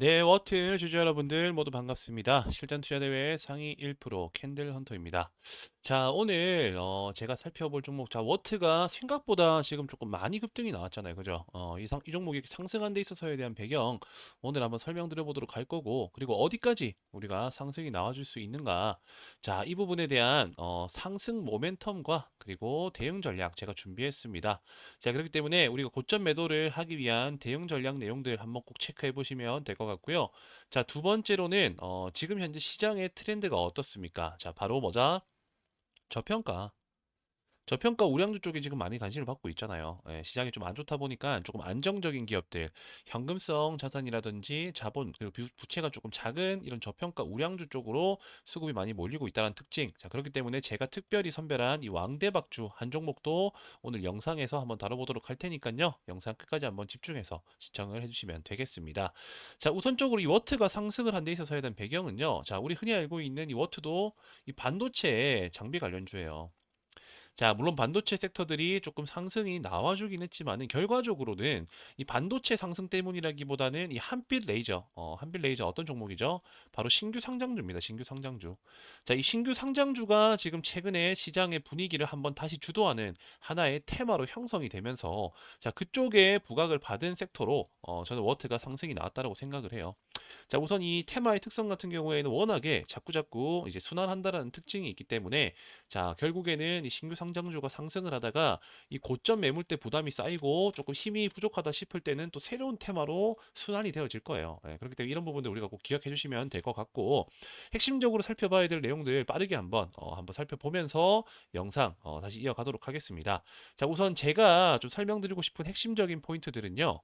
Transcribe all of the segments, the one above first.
네, 워트 주주 여러분들 모두 반갑습니다. 실전 투자 대회 상위 1% 캔들 헌터입니다. 자, 오늘 어, 제가 살펴볼 종목, 자, 워트가 생각보다 지금 조금 많이 급등이 나왔잖아요, 그죠? 어, 이, 상, 이 종목이 상승한 데 있어서에 대한 배경 오늘 한번 설명드려 보도록 할 거고, 그리고 어디까지 우리가 상승이 나와 줄 수 있는가? 자, 이 부분에 대한 어, 상승 모멘텀과 그리고 대응 전략 제가 준비했습니다. 자, 그렇기 때문에 우리가 고점 매도를 하기 위한 대응 전략 내용들 한번 꼭 체크해 보시면 될 것 같고요. 자, 두 번째로는 어, 지금 현재 시장의 트렌드가 어떻습니까? 자, 바로 뭐자? 저평가. 저평가 우량주 쪽에 지금 많이 관심을 받고 있잖아요. 예, 시장이 좀 안 좋다 보니까 조금 안정적인 기업들, 현금성 자산이라든지 자본, 그리고 부- 부채가 조금 작은 이런 저평가 우량주 쪽으로 수급이 많이 몰리고 있다는 특징. 자, 그렇기 때문에 제가 특별히 선별한 이 왕대박주 한 종목도 오늘 영상에서 한번 다뤄보도록 할 테니까요. 영상 끝까지 한번 집중해서 시청을 해주시면 되겠습니다. 자, 우선적으로 이 워트가 상승을 한 데 있어서에 대한 배경은요. 자, 우리 흔히 알고 있는 이 워트도 이 반도체 장비 관련주예요. 자, 물론 반도체 섹터들이 조금 상승이 나와주긴 했지만은 결과적으로는 이 반도체 상승 때문이라기보다는 이 한빛 레이저, 어, 한빛 레이저 어떤 종목이죠? 바로 신규 상장주입니다. 신규 상장주. 자, 이 신규 상장주가 지금 최근에 시장의 분위기를 한번 다시 주도하는 하나의 테마로 형성이 되면서 자, 그쪽에 부각을 받은 섹터로 어, 저는 워트가 상승이 나왔다라고 생각을 해요. 자, 우선 이 테마의 특성 같은 경우에는 워낙에 자꾸자꾸 이제 순환한다라는 특징이 있기 때문에 자, 결국에는 이 신규 상장주가 상승을 하다가 이 고점 매물대 부담이 쌓이고 조금 힘이 부족하다 싶을 때는 또 새로운 테마로 순환이 되어질 거예요. 예, 그렇기 때문에 이런 부분들 우리가 꼭 기억해 주시면 될 것 같고 핵심적으로 살펴봐야 될 내용들 빠르게 한번 어, 한번 살펴보면서 영상 어, 다시 이어가도록 하겠습니다. 자, 우선 제가 좀 설명드리고 싶은 핵심적인 포인트들은요.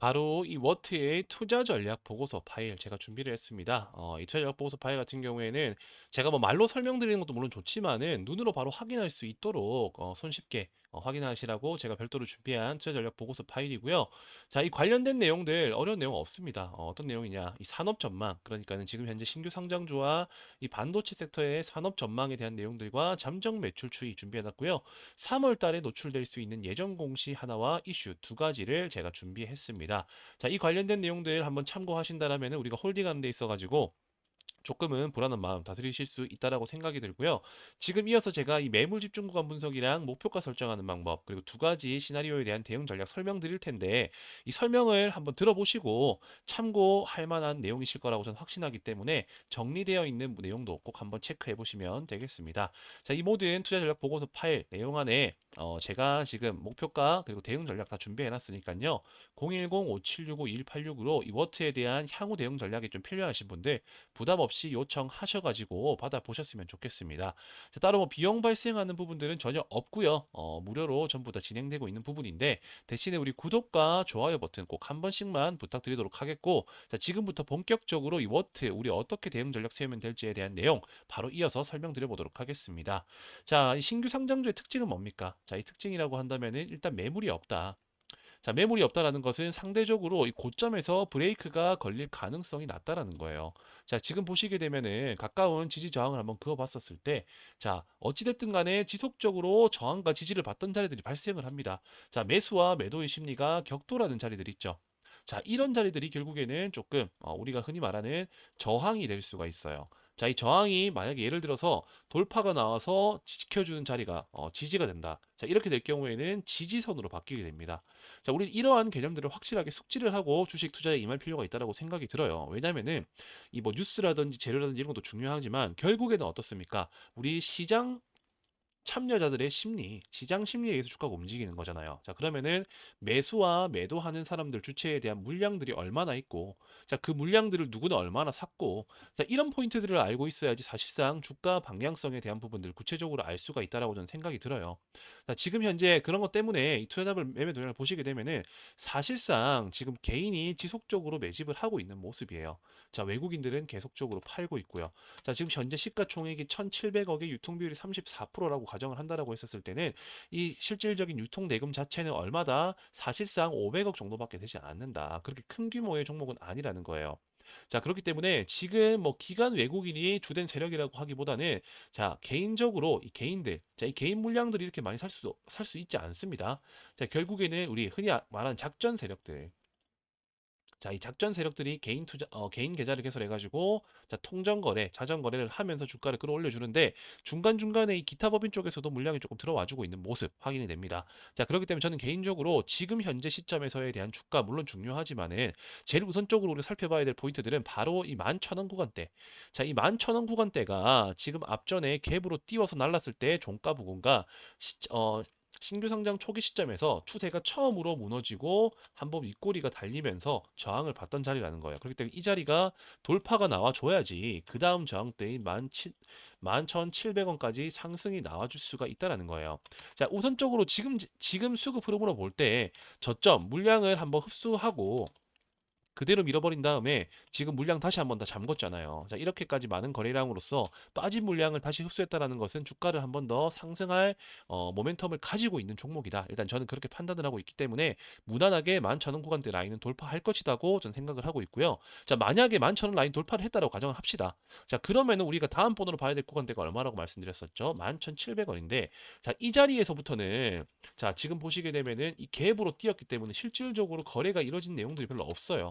바로 이 워트의 투자 전략 보고서 파일 제가 준비를 했습니다. 어, 이 투자 전략 보고서 파일 같은 경우에는 제가 뭐 말로 설명드리는 것도 물론 좋지만은 눈으로 바로 확인할 수 있도록 어, 손쉽게 어, 확인하시라고 제가 별도로 준비한 투자 전략 보고서 파일이고요. 자, 이 관련된 내용들 어려운 내용 없습니다. 어, 떤 내용이냐? 이 산업 전망, 그러니까는 지금 현재 신규 상장주와 이 반도체 섹터의 산업 전망에 대한 내용들과 잠정 매출 추이 준비해 놨고요. 3월 달에 노출될 수 있는 예정 공시 하나와 이슈 두 가지를 제가 준비했습니다. 자, 이 관련된 내용들 한번 참고하신다라면 우리가 홀딩하는 데 있어 가지고 조금은 불안한 마음 다스리실 수 있다라고 생각이 들고요. 지금 이어서 제가 이 매물 집중 구간 분석이랑 목표가 설정하는 방법, 그리고 두 가지 시나리오에 대한 대응 전략 설명드릴 텐데, 이 설명을 한번 들어보시고 참고할 만한 내용이실 거라고 저는 확신하기 때문에 정리되어 있는 내용도 꼭 한번 체크해 보시면 되겠습니다. 자, 이 모든 투자 전략 보고서 파일 내용 안에 어, 제가 지금 목표가 그리고 대응 전략 다 준비해 놨으니까요. 010-5765-1865로 이 워트에 대한 향후 대응 전략이 좀 필요하신 분들 부담 없이 요청하셔가지고 받아보셨으면 좋겠습니다. 자, 따로 뭐 비용 발생하는 부분들은 전혀 없고요. 어, 무료로 전부 다 진행되고 있는 부분인데 대신에 우리 구독과 좋아요 버튼 꼭 한 번씩만 부탁드리도록 하겠고 자, 지금부터 본격적으로 이 워트 우리 어떻게 대응 전략 세우면 될지에 대한 내용 바로 이어서 설명드려 보도록 하겠습니다. 자, 이 신규 상장주의 특징은 뭡니까? 자, 이 특징이라고 한다면은 일단 매물이 없다. 자, 매물이 없다라는 것은 상대적으로 이 고점에서 브레이크가 걸릴 가능성이 낮다라는 거예요. 자, 지금 보시게 되면은 가까운 지지 저항을 한번 그어 봤었을 때, 자, 어찌됐든 간에 지속적으로 저항과 지지를 받던 자리들이 발생을 합니다. 자, 매수와 매도의 심리가 격돌하는 자리들 있죠. 자, 이런 자리들이 결국에는 조금 어, 우리가 흔히 말하는 저항이 될 수가 있어요. 자, 이 저항이 만약에 예를 들어서 돌파가 나와서 지켜주는 자리가 어, 지지가 된다. 자, 이렇게 될 경우에는 지지선으로 바뀌게 됩니다. 자, 우리 이러한 개념들을 확실하게 숙지를 하고 주식 투자에 임할 필요가 있다고 생각이 들어요. 왜냐면은 이 뭐 뉴스라든지 재료라든지 이런 것도 중요하지만 결국에는 어떻습니까? 우리 시장 참여자들의 심리, 시장 심리에 의해서 주가가 움직이는 거잖아요. 자, 그러면은 매수와 매도하는 사람들 주체에 대한 물량들이 얼마나 있고, 자, 그 물량들을 누구는 얼마나 샀고, 자, 이런 포인트들을 알고 있어야지 사실상 주가 방향성에 대한 부분들 구체적으로 알 수가 있다라고 저는 생각이 들어요. 자, 지금 현재 그런 것 때문에 이 투자자별 매매 동향을 보시게 되면은 사실상 지금 개인이 지속적으로 매집을 하고 있는 모습이에요. 자, 외국인들은 계속적으로 팔고 있고요. 자, 지금 현재 시가총액이 1,700억의 유통 비율이 34%라고 가정을 한다라고 했었을 때는 이 실질적인 유통 대금 자체는 얼마다 사실상 500억 정도밖에 되지 않는다. 그렇게 큰 규모의 종목은 아니라는 거예요. 자, 그렇기 때문에 지금 뭐 기관 외국인이 주된 세력이라고 하기보다는 자, 개인적으로 이 개인들, 자, 이 개인 물량들이 이렇게 많이 살 수, 살 수 있지 않습니다. 자, 결국에는 우리 흔히 아- 말하는 작전 세력들, 자, 이 작전 세력들이 개인 투자, 어, 개인 계좌를 개설해가지고, 자, 통정 거래, 자전 거래를 하면서 주가를 끌어올려 주는데, 중간중간에 이 기타 법인 쪽에서도 물량이 조금 들어와주고 있는 모습 확인이 됩니다. 자, 그렇기 때문에 저는 개인적으로 지금 현재 시점에서에 대한 주가, 물론 중요하지만은, 제일 우선적으로 우리가 살펴봐야 될 포인트들은 바로 이 11,000원 구간대. 자, 이 11,000원 구간대가 지금 앞전에 갭으로 띄워서 날랐을 때 종가 부근과, 시, 어, 신규 상장 초기 시점에서 추세가 처음으로 무너지고 한번 윗꼬리가 달리면서 저항을 받던 자리라는 거예요. 그렇기 때문에 이 자리가 돌파가 나와줘야지 그 다음 저항대인 11,700원까지 상승이 나와줄 수가 있다라는 거예요. 자, 우선적으로 지금 지금 수급 흐름으로 볼 때 저점 물량을 한번 흡수하고 그대로 밀어버린 다음에 지금 물량 다시 한번 더 잠궜잖아요. 자, 이렇게까지 많은 거래량으로서 빠진 물량을 다시 흡수했다라는 것은 주가를 한 번 더 상승할 어, 모멘텀을 가지고 있는 종목이다. 일단 저는 그렇게 판단을 하고 있기 때문에 무난하게 11,000원 구간대 라인은 돌파할 것이다고 저는 생각을 하고 있고요. 자, 만약에 11,000원 라인 돌파를 했다라고 가정을 합시다. 자, 그러면은 우리가 다음 번으로 봐야 될 구간대가 얼마라고 말씀드렸었죠? 11,700원인데 자, 이 자리에서부터는 자, 지금 보시게 되면은 이 갭으로 뛰었기 때문에 실질적으로 거래가 이루어진 내용들이 별로 없어요.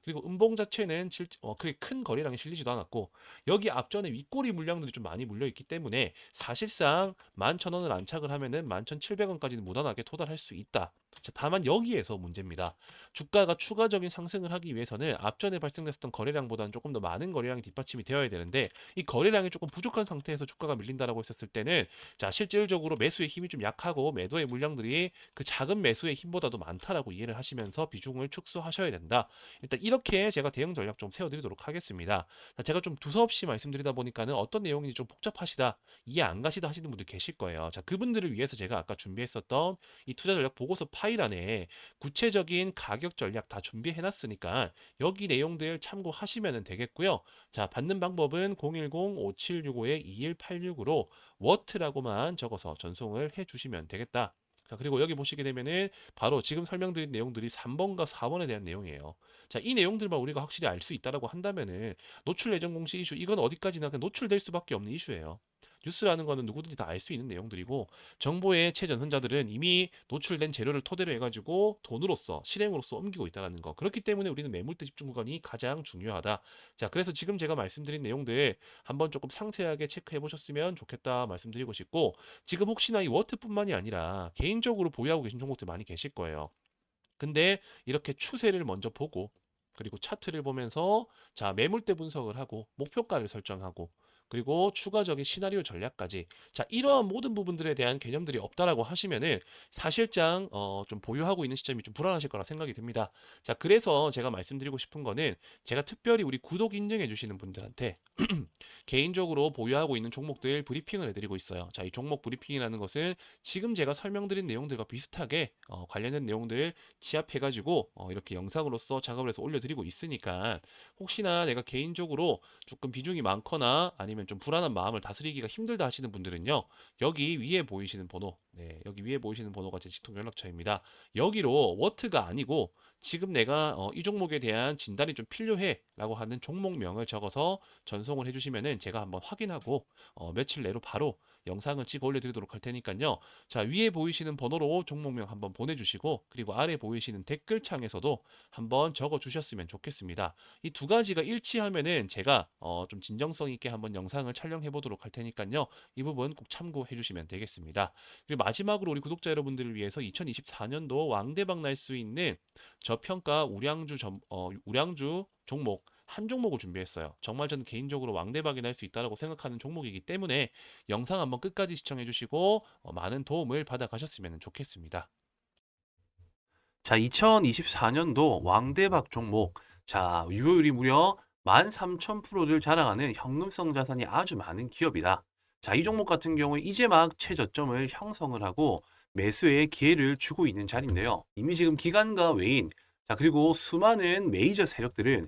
그리고 음봉 자체는 실, 어, 그렇게 큰 거래량이 실리지도 않았고 여기 앞전에 윗꼬리 물량들이 좀 많이 물려 있기 때문에 사실상 11,000원을 안착을 하면은 11,700원까지는 무난하게 도달할 수 있다. 자, 다만 여기에서 문제입니다. 주가가 추가적인 상승을 하기 위해서는 앞전에 발생됐었던 거래량보다는 조금 더 많은 거래량이 뒷받침이 되어야 되는데 이 거래량이 조금 부족한 상태에서 주가가 밀린다라고 했었을 때는 자 실질적으로 매수의 힘이 좀 약하고 매도의 물량들이 그 작은 매수의 힘보다도 많다라고 이해를 하시면서 비중을 축소하셔야 된다. 일단 이 렇게 제가 대응 전략 좀 세워드리도록 하겠습니다. 자, 제가 좀 두서없이 말씀드리다 보니까는 어떤 내용인지 좀 복잡하시다 이해 안 가시다 하시는 분들 계실 거예요. 자 그분들을 위해서 제가 아까 준비했었던 이 투자 전략 보고서 파일 안에 구체적인 가격 전략 다 준비해 놨으니까 여기 내용들 참고하시면 되겠고요. 자, 받는 방법은 010-5765-2186으로 워트라고만 적어서 전송을 해 주시면 되겠다. 자, 그리고 여기 보시게 되면은 바로 지금 설명드린 내용들이 3번과 4번에 대한 내용이에요. 자, 이 내용들만 우리가 확실히 알 수 있다라고 한다면은 노출 예정 공시 이슈 이건 어디까지나 노출될 수밖에 없는 이슈예요. 뉴스라는 거는 누구든지 다 알 수 있는 내용들이고 정보의 최전선자들은 이미 노출된 재료를 토대로 해가지고 돈으로서 실행으로서 옮기고 있다는 거. 그렇기 때문에 우리는 매물대 집중 구간이 가장 중요하다. 자 그래서 지금 제가 말씀드린 내용들 한번 조금 상세하게 체크해 보셨으면 좋겠다 말씀드리고 싶고 지금 혹시나 이 워트뿐만이 아니라 개인적으로 보유하고 계신 종목들 많이 계실 거예요. 근데 이렇게 추세를 먼저 보고 그리고 차트를 보면서 자 매물대 분석을 하고 목표가를 설정하고 그리고 추가적인 시나리오 전략까지 자 이러한 모든 부분들에 대한 개념들이 없다라고 하시면은 사실상 어, 좀 보유하고 있는 시점이 좀 불안하실 거라 생각이 듭니다. 자 그래서 제가 말씀드리고 싶은 거는 제가 특별히 우리 구독 인증해 주시는 분들한테 개인적으로 보유하고 있는 종목들 브리핑을 해드리고 있어요. 자 이 종목 브리핑이라는 것은 지금 제가 설명드린 내용들과 비슷하게 어, 관련된 내용들 취합해가지고 어, 이렇게 영상으로서 작업을 해서 올려드리고 있으니까 혹시나 내가 개인적으로 조금 비중이 많거나 아니면 좀 불안한 마음을 다스리기가 힘들다 하시는 분들은요 여기 위에 보이시는 번호 네 여기 위에 보이시는 번호가 제 직통 연락처입니다. 여기로 워트가 아니고 지금 내가 어, 이 종목에 대한 진단이 좀 필요해 라고 하는 종목명을 적어서 전송을 해주시면은 제가 한번 확인하고 어, 며칠 내로 바로 영상을 찍어 올려드리도록 할 테니까요. 자, 위에 보이시는 번호로 종목명 한번 보내주시고, 그리고 아래 보이시는 댓글창에서도 한번 적어 주셨으면 좋겠습니다. 이 두 가지가 일치하면은 제가 어, 좀 진정성 있게 한번 영상을 촬영해 보도록 할 테니까요. 이 부분 꼭 참고해 주시면 되겠습니다. 그리고 마지막으로 우리 구독자 여러분들을 위해서 2024년도 왕대박 날 수 있는 저평가 우량주 점, 어, 우량주 종목 한 종목을 준비했어요. 정말 저는 개인적으로 왕대박이 날 수 있다고 생각하는 종목이기 때문에 영상 한번 끝까지 시청해 주시고 어, 많은 도움을 받아 가셨으면 좋겠습니다. 자, 2024년도 왕대박 종목. 자, 유효율이 무려 13,000%를 자랑하는 현금성 자산이 아주 많은 기업이다. 자, 이 종목 같은 경우에 이제 막 최저점을 형성을 하고 매수의 기회를 주고 있는 자리인데요. 이미 지금 기관과 외인, 자, 그리고 수많은 메이저 세력들은